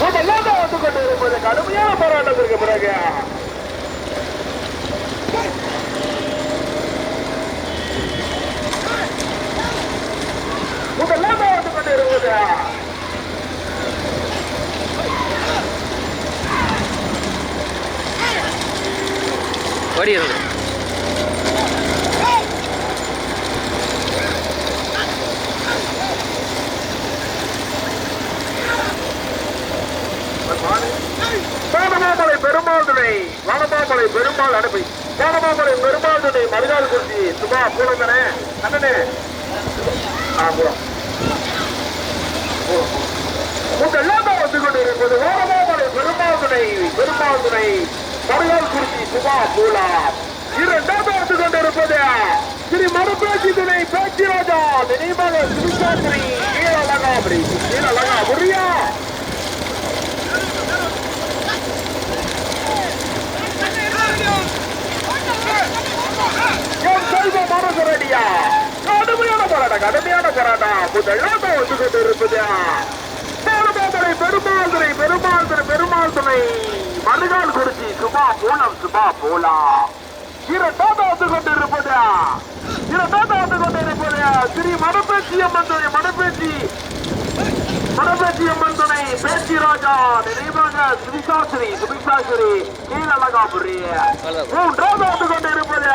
முதல்ல வந்து கொண்டு இருப்பது கடுமையான போராட்டத்திற்கு பிறகு முதல்ல வந்து கொண்டு இருப்பது ஓடி இருந்து வானமாமலை பெருமாள் துணை வானமாமலை அனுப்பி வானமாமலை பெருமாள் துணை மறுநாள் குறிச்சி சும்மா பூலம் தானே அண்ணனே. ஆ பூலம். முதல்லாம் வந்து கொண்டு இருப்பது வானமாமலை பெருமாள் துணை பெருமாள் மறுநாள் குறிச்சி சுபா பூலா. இரண்டாவது வந்து கொண்டு இருப்பது ஸ்ரீ மறுபேச்சு துணை பேச்சு ராஜா நினைவாக சிறுசாத்திரி கீழ அழகா அப்படி கீழ அழகா முடியா என் செல்வ மனசரடியா கடுமையான போராட்டம் கடுமையான போராட்டம். முதலாக வந்து கொண்டு இருப்பது பெருமாதுரை பெருமாதுரை பெருமாதுரை பெருமாள் துணை மறுகால் குறிச்சி சுபா பூலம் சுபா பூலா. இரண்டாவது வந்து கொண்டிருப்பதா இருப்பது இரண்டாவது வந்து கொண்டு இருப்பது ஸ்ரீ மடப்பேச்சி அம்மன் துணை மடப்பேச்சி மடப்பேச்சி அம்மன் பேச்சி ராஜா நினைவாக சுபிசாஸ்திரி சுபிசாஸ்திரி கீழழகாபுரி. மூன்றாவது வந்து கொண்டு இருப்பது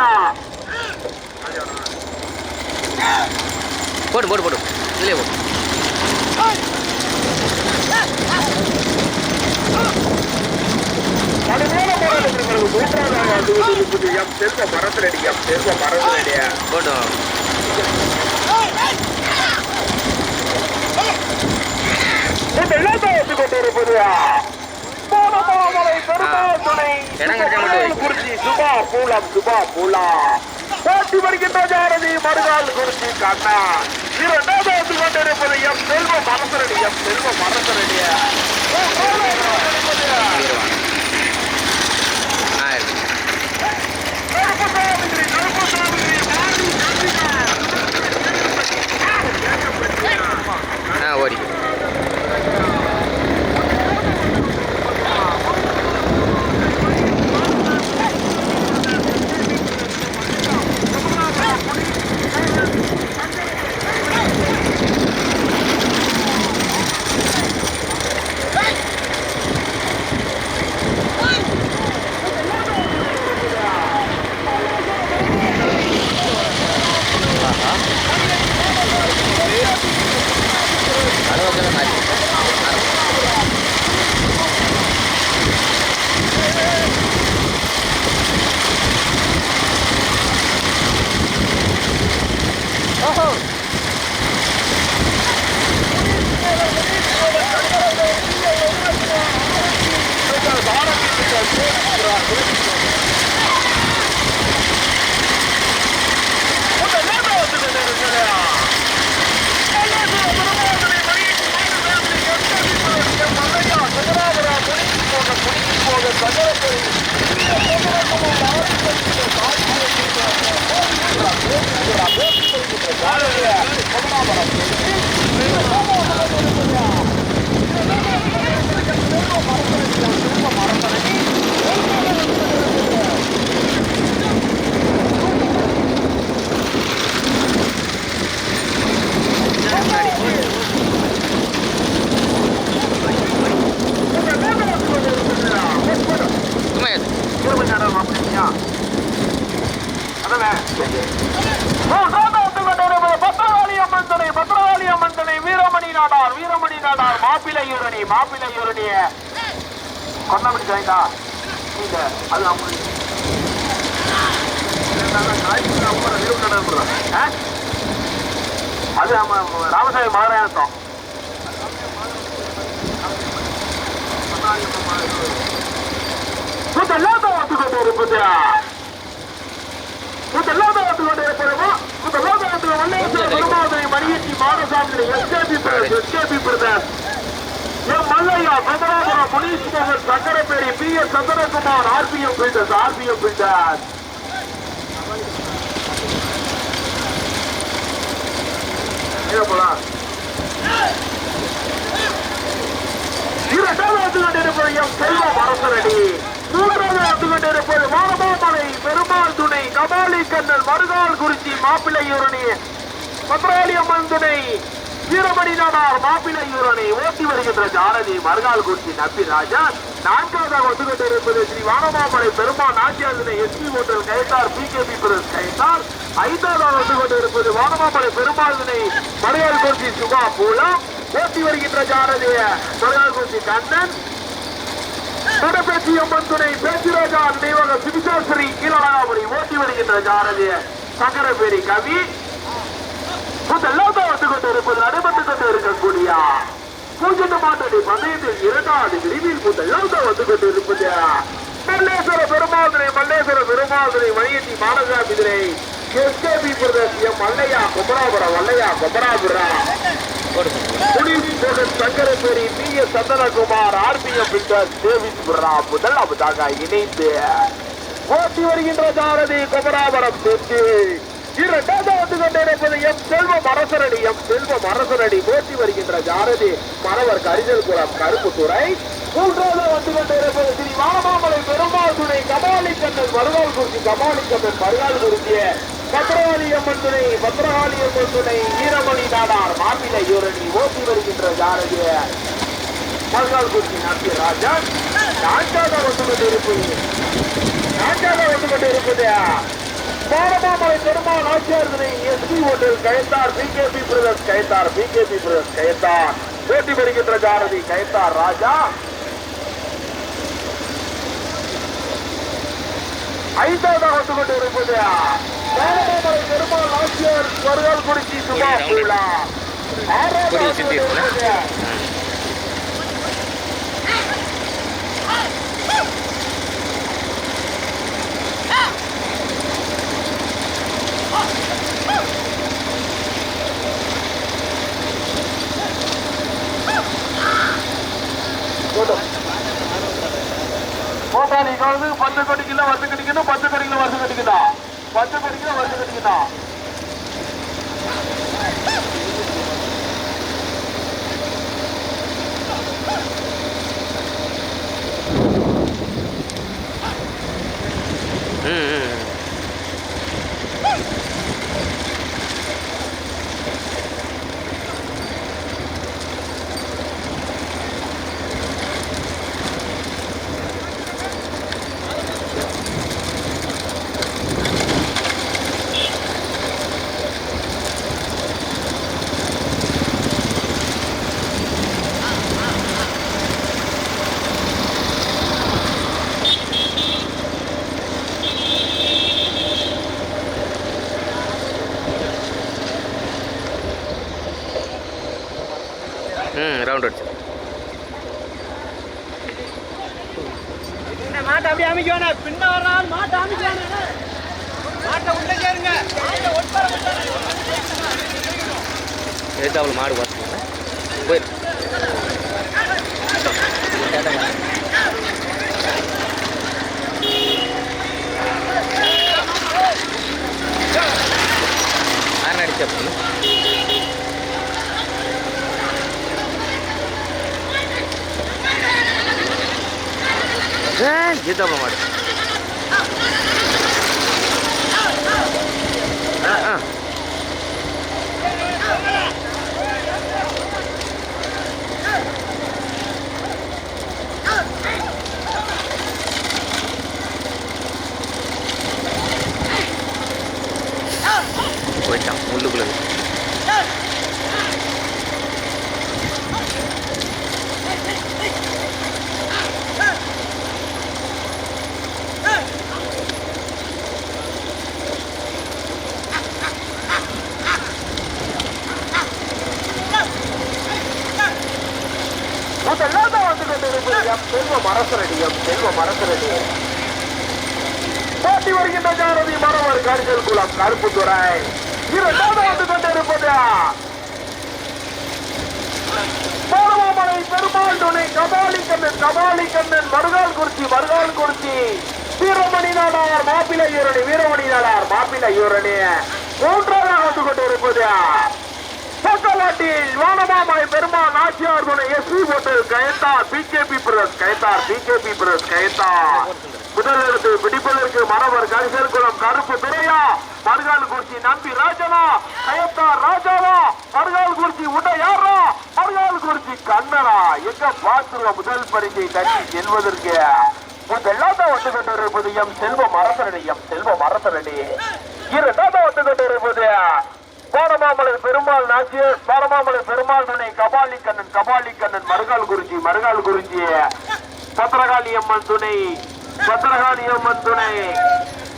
போடு போடு போடு. இதுலேயே போடு. கடுமையான போராட்டத்திற்கு பிறகு மூன்றாவது வந்து கொண்டு இருப்பது எம் செல்வ மரத்திரடி எம் செல்வ மரத்திரடியா போட்டோம் முதலாவது வந்து கொண்டு இருப்பது மானமாமலை பெருமாள் துணை இடம் கிடைச்சா மட்டும் வை. குறிச்சி சுபா பூலம் சுபா பூலா. போட்டி வருகின்ற ஜாரதி மறுநாள் குறிச்சி கண்ணா. இரண்டாவது வந்து கொண்டு இருப்பது எம் செல்வ மரசரடி எம் செல்வ மரசரடிய ஓடி மாப்பிள்ளையூரணி மாப்பிள்ளையூரணிய கொண்டபடி ஜாயிண்டா நீங்க அது அவங்க அது நம்ம ராமசாமி மகாராயணத்தம். முதலாவது வந்து கொண்டு இருப்பது முதலாவது வந்து கொண்டு இருப்பதுமா முதலாவது வந்து வல்லேஸ்வர பெருமாதை மணியத்தி மாடசாமி எஸ்கேபி பிரதேஷ் எஸ்கேபி பிரதேஷ் ஐயா மல்லையா சந்திராபுரம் முனீஷ் மோகன் Chakkarapperi P. S. Chandrakumar RPM builders RPM builders. இரண்டாவது வந்து கொண்டிருப்பது எம் செல்வம் அரசரடி மூன்றாவது வந்து கொண்டிருப்பது மானமாமலை பெருமாள் துணை கபாலி கண்ணன் மருகால் குறிச்சி மாப்பிள்ளையூரணி பத்ராலியம்மன் துணை. வீரமணி நாடார் மாப்பிள்ளையூரணி ஓட்டி வருகின்ற ஜாரதி மருகால் குறிச்சி நம்பி ராஜா நான்காவதாக வந்து கொண்டிருப்பது Sri Vanamamalai Perumal Nachiyar SP hotel Kayathar PKP press Kayathar. ஐந்தாவதாக வந்து கொண்டிருப்பது வானமாமலை பெருமாளினை மறுநாள் மருகால் குறிச்சி சுபா பூலம் ஓட்டி வருகின்ற ஜாரதிய மறுநாள் குறிச்சி கண்ணன். நடப்பேச்சி அம்மன் துணை பேச்சிராஜா தெய்வக சிவிசாஸ்திரி கீழாபுரி ஓட்டி வருகின்ற ஜாரதிய சங்கரபேரி கவி. முதலாவது வந்து கொண்டு இருப்பது நடைபெற்று கொண்டு இருக்கக்கூடிய பூஜ்ஜிய மாட்டடி பந்தயத்தில் இரண்டாவது விரிவில் முதலாவது வந்து கொண்டு இருப்பது மல்லேஸ்வர பெருமாதிரை மல்லேஸ்வர பெருமாதிரை மணியத்தி மாநகராபிதிரை எஸ்கேபி பிரதேசியம் மல்லையா குமராபுரம் வல்லையா குமராபுரம். போடு முடிவு போடும் Sankaraperi P S Chandanakumar RPM Victor Davis Burra முதலாவதாக இணைந்து ஓட்டி வருகின்ற சாரதி குமராபுரம் தெற்கு இரண்டாவது வந்து கொண்டிருப்பது எம் செல்வம் அரசரடி எம் செல்வம் அரசரடி போட்டி வருகின்ற ஜாரதி மணவர் கரிசல் குளம் கருப்புத்துறை. மூன்றாவது வந்து கொண்டிருப்பது ஸ்ரீ வானமாமலை பெருமாள் துணை கபாலி கண்ணன் மருகால் குறிச்சி கபாலி கண்ணன் மருகால் குறிச்சிய பத்ரகாளி அம்மன் துணை பத்ரகாளி அம்மன் துணை ஈரமணி நாடார் மாப்பிளை யூரணி ஓட்டி வருகின்ற ஜாரதி மருகால் குறிச்சி நம்பி ராஜா. நான்காவது வந்து கொண்டிருப்பது நான்காவது வந்து கொண்டிருப்பது பாரமாமலை பெருமாள் ஆட்சியார் துணை SP hotel Kayathar PKP brothers Kayathar PKP brothers Kayathar. ஓட்டி வருகின்ற ஜாரதி கயத்தார் ராஜா. ஐந்தாவது வந்து கொண்டு இருப்பது பாரமாமலை பெருமாள் ஆட்சியர் வருகால் குறிச்சி சுபா ஆறாவது கொடியை வந்து சுத்தி கொண்டு இருக்குல்ல? இருப்பது போதும். போட்டாளி கலந்து பத்து கோடிக்குள்ள வருஷம் கட்டிக்கணும் பத்து கோடிக்குள்ள வருஷம் கட்டிக்கணும் பத்து கோடிக்குள்ள வருஷம் கட்டிக்கணும் ம். எதிர்த்தாப்புல மாடு பார்த்துக்கோங்க போயிரு யாரும் போயிட்டான் உள்ளுக்குள்ளது இதெல்லாம் வந்து கொண்டிருப்பதாம் செல்வ மரசரடியம் செல்வ மரசரடியம் போட்டி வருகின்ற ஜானதி மரம் ஒரு கருங்கல் குளம் கருப்பு துறை கண்ணன் கபாலி கண்ணன் மருகால் குறிச்சி மருகால் குறிச்சி. வீரமணி நாடார் மாப்பிள்ளை ஈரணி வீரமணி நாடார் மாப்பிள்ளை ஈரணி மூன்றாவதாக வந்து கொண்டிருப்பது பக்கவாட்டில் வானமாமலை பெருமாள் நாச்சியார் துணை S P Kayathar PKP press Kayathar PKP press Kayathar முதலிடத்தை பிடிப்பதற்கு மரவர் கரிசல்குளம் கருப்பு துறையா மருகால் குறிச்சி நம்பி ராஜனா கயத்தார் ராஜாவா. மருகால் குறிச்சி உடையாரா. மருகால் கண்ணனா எங்க பார்த்துருவ முதல் பரிசை தட்டி செல்வதற்கு? முதலாவது வந்து கொண்டிருப்பது எம் செல்வம் அரசரடி எம் செல்வம் அரசரடி இரண்டாவது வந்து கொண்டிருப்பது பாரமாமலை பெருமாள் நாச்சியர் பாரமாமலை பெருமாள் துணை கபாலி கண்ணன் கபாலி கண்ணன் மருகால் குறிஞ்சி மருகால் குறிஞ்சி பத்திரகாளி அம்மன் துணை பத்திரகாளி அம்மன் துணை.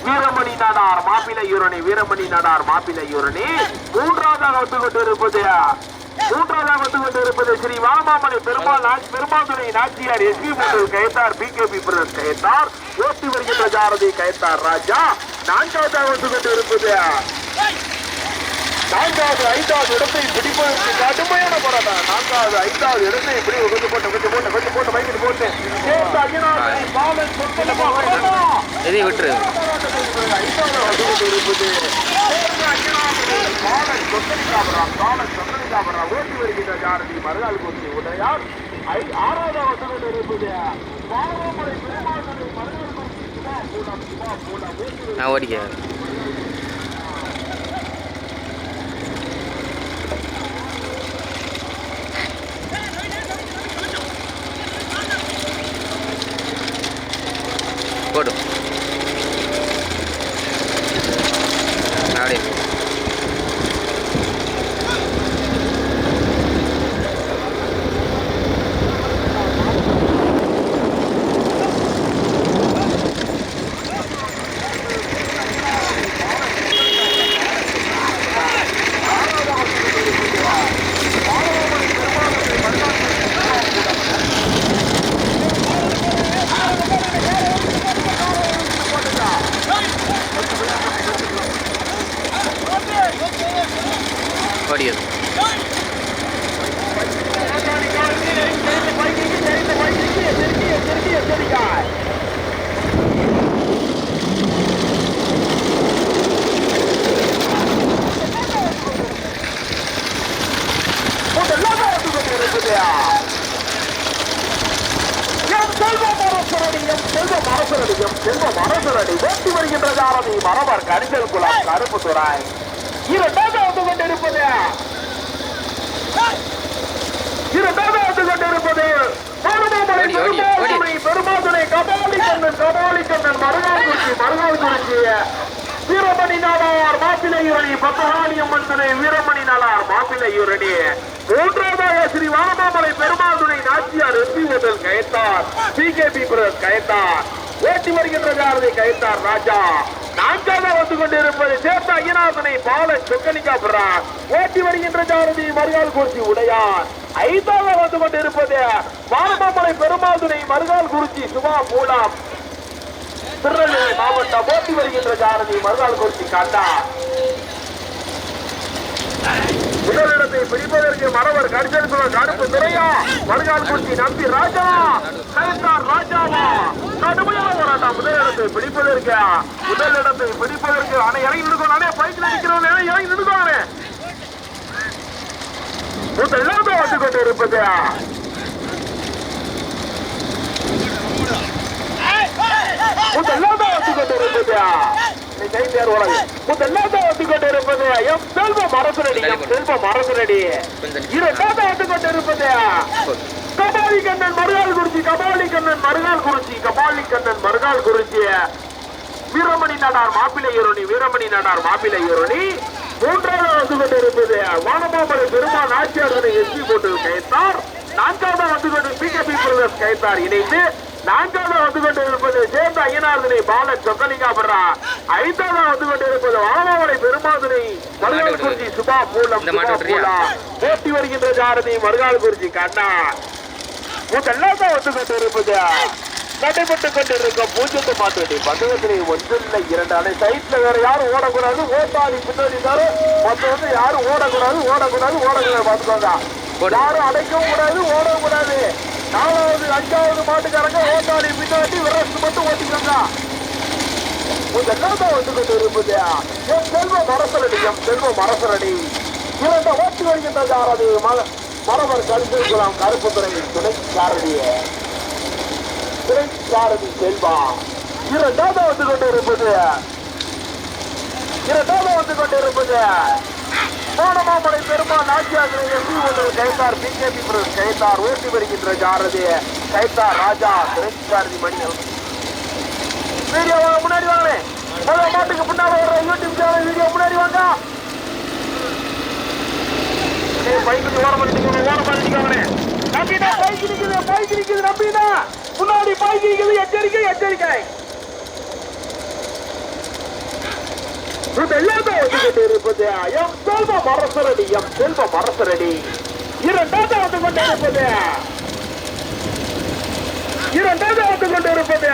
வீரமணி நாடார் மாப்பிளை யூரணி வீரமணி நாடார் மாப்பிளை யூரணி. மூன்றாவதாக வந்து கொண்டிருப்பது மூன்றாவதாக வந்து கொண்டிருப்பது ஸ்ரீ வானமாமலை பெருமாள் துணை நாச்சியார் எஸ் பி முதல் Kayathar P K P brother Kayathar ஓட்டி வருகின்ற ஜாரதி கயத்தார் ராஜா. நான்காவதாக வந்து கொண்டிருப்பது நான்காவது ஐந்தாவது இடத்தை பிடிப்பதற்கு கடுமையான போராட்டம். நான்காவது ஐந்தாவது இடத்தை இப்படி கொஞ்சம் போட்டு கொஞ்சம் போட்டு கொஞ்சம் போட்டு மைக்கிட்டு போட்டு. விட்டுரு ஐந்தாவது வந்து கொண்டு ஓட்டி வருகின்ற ஜாரதி மறுநாள் குறிச்சி உடையார் ஆறாவது வந்து இருப்பது பாலமலை பெருமாள் மறுநாள் குறிச்சி சுபா பூலம் சுபா பூலம் ஓட்டி ஓடிக்க போடு அப்படியே ஓடியது மரபர் கரிசல் குளம் கருப்பு துறாய் இரண்டாவது வந்து கொண்டிருப்பது இரண்டாவது வந்து கொண்டிருப்பது மானமாமலை ஓடி, ஓடி, ஓடி. பெருமாதுரை பெருமாதுரை கபாலி கண்ணன் கபாலி கண்ணன் மருகால் குறிச்சி மருகால் குறிச்சி வீரமணி நாளார் பத்தகாளி அம்மன் துணை வீரமணி நலார் மாப்பிள்ளை யூரணி மூன்றாவதாக ஸ்ரீ வானமாமலை பெருமாள் துணை Nachiyar SP hotel Kayathar PKP brother Kayathar ஓட்டி வருகின்ற ஜாரதி கயத்தார் ராஜா. நான்காவது வந்து கொண்டிருப்பது சேர்த்த ஐயநாதனை பாலன் சொக்கலிக்காபுரம் ஓட்டி வருகின்ற ஜாரதி மருகால் குறிச்சி உடையார். ஐந்தாவது வந்து கொண்டிருப்பது வானமாமலை பெருமாள் துணை மருகால் குறிச்சி சுபா மூலம் திருநெல்வேலி மாவட்டம் ஓட்டி வருகின்ற ஜாரதி மறுநாள் குறிச்சி காண்டா முதலிடத்தை பிடிப்பதற்கு மரவர் கடிதல் கருப்பு துறையா மருகால் குறிச்சி நம்பி ராஜா. கலைத்தார் ராஜாவா. கடுமையான போராட்டம். முதலிடத்தை பிடிப்பதற்கு முதலிடத்தை பிடிப்பதற்கு அணை இறங்கி நிற்கும். அணை பைக்கில் நிற்கிறவங்க இறங்கி நிற்குவாங்க முதலாவது வந்து கொண்டு இருப்பது முதலாவது வந்து கொண்டு இருப்பது நீ கை பேர் உலகு முதலாவது வந்து கொண்டு இருப்பது எம் செல்வம் அரசனடி எம் செல்வம் அரசனடி கொஞ்சம் இரண்டாவது வந்து கொண்டு கபாலி கண்ணன் மருகால் குறிச்சி கபாலி கண்ணன் மருகால் குறிச்சி கபாலி கண்ணன் மருகால் குறிச்சி வீரமணி நாடார் மாப்பிள்ளை ஈரோணி வீரமணி நாடார் மாப்பிள்ளை ஈரோணி மூன்றாவது வந்து கொண்டு இருப்பது வானமாமலை பெருமாள் ஆட்சியாளரை எஸ்பி போட்டு கைத்தார் நான்காவது வந்து கொண்டு பிகேபி பிரதர்ஸ் கைத்தார் இணைந்து நான்காவது வந்து கொண்டு இருப்பது சேர்ந்த ஐயனார்தனை பாலன் சொக்கலிங்காபுரா. ஐந்தாவது வந்து கொண்டு இருப்பது வானமாமலை பெருமாதுரை மருகால் குறிச்சி சுபா மூலம் போட்டி வருகின்ற ஜாரதி மருகால் குறிச்சி கண்ணா. முதலாக வந்து கொண்டு இருப்பது நடைபெற்று கொண்டிருக்க பூஜ்ஜியத்து மாட்டு பந்தயத்திலே ஒன்றில் இரண்டு அணை சைட்ல வேற யாரும் ஓடக்கூடாது. ஓட்டாளி பின்னாடி தாரு மத்த வந்து யாரும் ஓடக்கூடாது ஓடக்கூடாது ஓடக்கூடாது. பார்த்துக்கோங்க. யாரும் அடைக்கவும் கூடாது ஓடவும் கூடாது. நாலாவது அஞ்சாவது மாட்டுக்காரங்க ஓட்டாளி பின்னாடி விரஸ்ட் மட்டும் ஓட்டிக்கோங்க முதலாக வந்து கொண்டு இருப்பது என் செல்வ மரசரடி எம் செல்வ மரசரடி. இரண்டு ஓட்டி வருகின்ற சாரதி மல மரவர் கருத்துக்குளம் கருப்புத்துறை துணை சாரதியே துணை சாரதி செல்வா. இரண்டாவது வந்து கொண்டு இருப்பது இரண்டாவது வந்து கொண்டு இருப்பது கோணமாமலை பெருமாள் நாச்சியாகிற எம்பி ஒன்று கைத்தார் பிஜேபி பிரதேஷ் கைத்தார் ஓட்டி வருகின்ற சாரதி கைத்தார் ராஜா துணை சாரதி மணிகள் வீடியோ முன்னாடி வாங்க முதல் மாட்டுக்கு பின்னால வர்ற யூடியூப் சேனல் வீடியோ முன்னாடி வாங்க. பைக்கு ஓரம் பண்ணிட்டு ஓரம் பண்ணிட்டு நம்பினா பைக் நிக்குது பைக் நிக்குது நம்பினா முன்னாடி பைக் நிக்குது எச்சரிக்கை எச்சரிக்கை. இதெல்லாம் வந்து இருப்பது எம் செல்வ மரசரடி எம் செல்வ மரசரடி. இரண்டாவது வந்து கொண்டு இருப்பது இரண்டாவது வந்து கொண்டு இருப்பது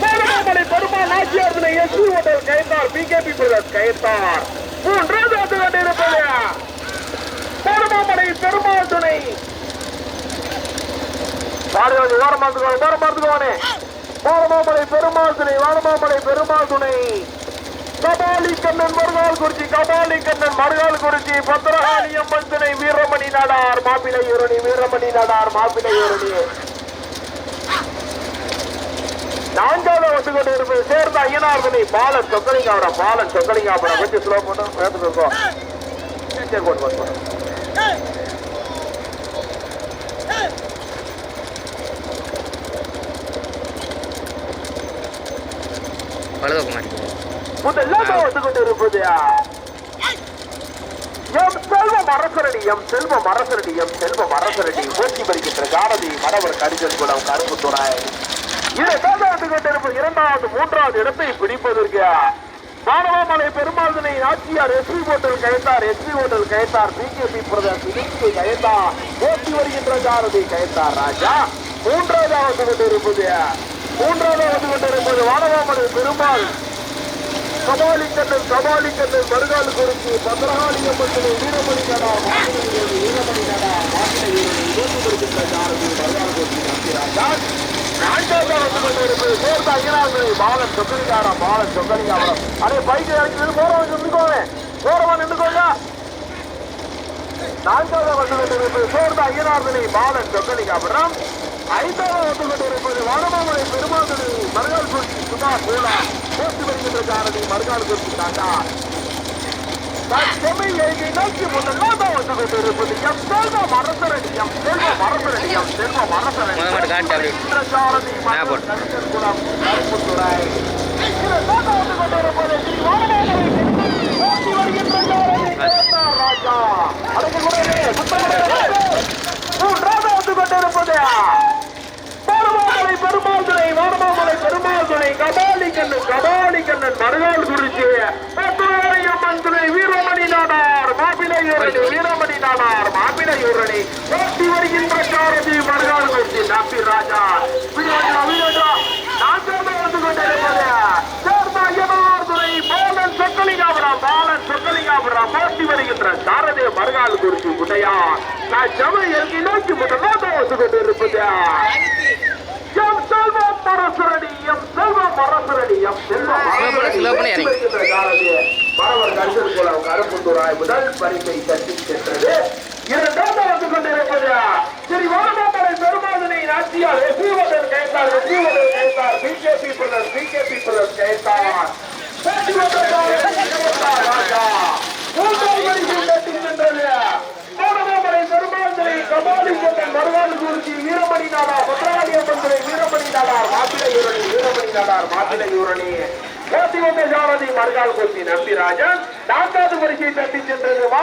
கோரமாமலை Perumal நாச்சியார்களை SP hotel Kayathar PKP brothers Kayathar மூன்றாவது வந்து கொண்டு இருப்பது பெருமாள் துணை. பாடுவது ஓரமாத்துக்கோனே ஓரமாத்துக்கோனே கோரமாமலை பெருமாள் துணை வாரமாமலை பெருமாள் துணை. கபாலி கண்ணன் மருகால் குறிச்சி கபாலி கண்ணன் மறுகால் குறிச்சி பத்திரகாளி அம்மன் துணை வீரமணி நாடார் மாப்பிளை ஊரணி வீரமணி நாடார் மாப்பிளை ஊரணி நான்காவது வந்து கொண்டு இருப்பது சேர்ந்த ஐயனார்மணி பாலன் சொக்கலிங்க சொக்கலிங்காபுரம். பாலன் சொக்கலிங்க சொக்கலிங்காபுரம் கொஞ்சம் ஸ்லோ பண்ணும் வேகத்துல இருக்கும் சரி போட்டு போட்டு போட்டு பழுதோக்க முதலாக வந்து கொண்டு இருப்பது எம் செல்வ மரசரடி எம் செல்வ மரசரடி எம் செல்வ மரசரடி ஓட்டி வருகின்ற காரதி மடவர் கரிஜல் குளம் கருப்புத்துறை இரண்டாவது வந்து கொண்டிருப்பது இரண்டாவது மூன்றாவது இடத்தை பிடிப்பதற்கு மாணவமலை பெருமாள்தனை Nachiyar SP hotel Kayathar SP hotel Kayathar BJP பிரதேச இணைப்பு கயத்தார் வருகின்ற காரதி கயத்தார் ராஜா. மூன்றாவது வந்து கொண்டிருப்பது மூன்றாவது வந்து கொண்டிருப்பது வானவாமலை பெருமாள் கபாலி கண்ணன் கபாலி கண்ணன் மறுகால் குறிச்சி பத்திரகாளி அம்மன் வீரமணி நடா வீரமணி மாநில இருபத்தி கொடுக்கின்ற சாரதி மறுகால் குறிச்சி நம்பிராஜான் நான்காவது வந்து கொண்டிருப்பது சேர்ந்த பாலன் சொக்கலிங்காரா பாலன் சொக்கலிங்காபுரம் அதே பைக்கு இறக்கி போறவன் நின்றுக்கோங்க. போறவன் நின்றுக்கோங்க. நான்காவது வந்து கொண்டிருப்பது சேர்ந்த ஐயனார்களை பாலன் சொக்கலிங்காபுரம் ஐந்தாவது வந்து கொண்டிருப்பது வடமாமலை பெருமாள் மறுகால் குறிச்சி சுதா சூழா போட்டி வருகின்ற சாரதி மறுகால் குறிச்சி தாண்டா தற்சமய எழுதி நோக்கி முதலாக வந்து கொண்டிருப்பது எம் செல்வ மரசரடி எம் செல்வ மரசரடி எம் செல்வ. என்ற சாரதி. குளம் கருப்புத்துறை வருகின்ற சாரதி கேட்டார் ராஜா அதுக்கு கூட மூன்றாவது வந்து கொண்டிருப்பது பெருமாமலை பெருமாள் துணை வானமாமலை பெருமாள் துணை கபாலி கண்ணன் கபாலி கண்ணன் மறுநாள் குறிச்சி அம்மன் துணை வீரமணி நாடார் மாப்பிளையூரணி வீரமணி நாடார் மாப்பிளையூரணி ஓட்டி வருகின்ற சாரதி மறுநாள் குறிச்சி நம்பி ராஜா. வீரஜா வீரஜா சேர்ந்து வந்து கொண்டிருப்பது. சேர்ந்த ஐயனார் துறை பாலன் சொக்கலிங்காபுரம் பாலன் சொக்கலிங்காபுரம். போட்டி வருகின்ற சாரதி மறுநாள் குறிச்சி உடையா நான் ஜம எழுதி நோக்கி முதலாக வந்து கொண்டிருப்பது. எம் செல்வம் மரசரடி எம் செல்வம் மரசரடி எம் செல்வம் மரசரடி slow பண்ணி இறங்கி. மாணவர் கருத்தர் குளம் கருப்புத்துறாய் முதல் பரிசை தட்டி சென்றது இரண்டாவது வந்து கொண்டிருப்பது ஸ்ரீ பெருமாதனை வெற்றிவதன் வெற்றிவதன் BJP brother BJP brother Raja. மூன்றாவது பரிசை தட்டி சென்றது மாணவமலை பெருமாந்தரை கபாலி கொண்டன் மறுவாடு குறிச்சி வீரமணி நாடார் பத்ராளி வீரமணி நாடார் மாப்பிளை யூரணி வீரமணி நாடார் மாப்பிளை யூரணி போட்டி வந்த ஜானதி மறுகால் கொத்தி நம்பிராஜன் நான்காவது பரிசை தட்டி சென்றது